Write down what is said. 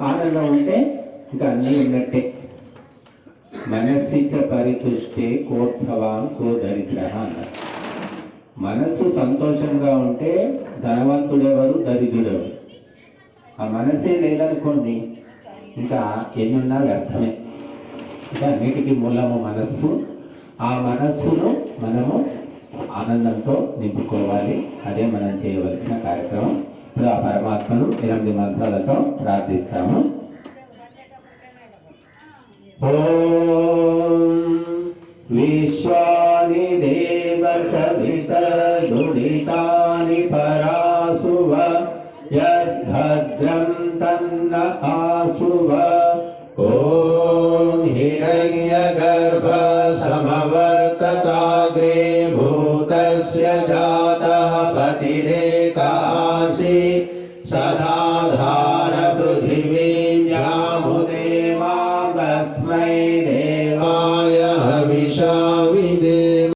ఆనందం ఉంటే ఇంకా అన్నీ ఉన్నట్టే. మనస్సిచ పరితుష్టే కోర్థవాన్ కో దరిద్ర అన్నారు. మనస్సు సంతోషంగా ఉంటే ధనవంతుడెవరు? దరిద్రుడెవరు? ఆ మనసే లేదనుకోండి ఇంకా ఎన్నున్నా వ్యర్థమే. ఇంకా అన్నిటికీ మూలము మనస్సు. ఆ మనస్సును మనము ఆనందంతో నింపుకోవాలి. అదే మనం చేయవలసిన కార్యక్రమం. ఇప్పుడు ఆ పరమాత్మను ఎనిమిది మంత్రాలతో ప్రార్థిస్తాము ఓం విశ్వాని దేవ సవిత దురితాని పరాసువ యద్భద్రం తన్న ఆసువ ॐ हिरण्यगर्भ समवर्तताग्रे भूतस्य जातः सदा धार पृथिवे तस्मै देवाय हविषा विदे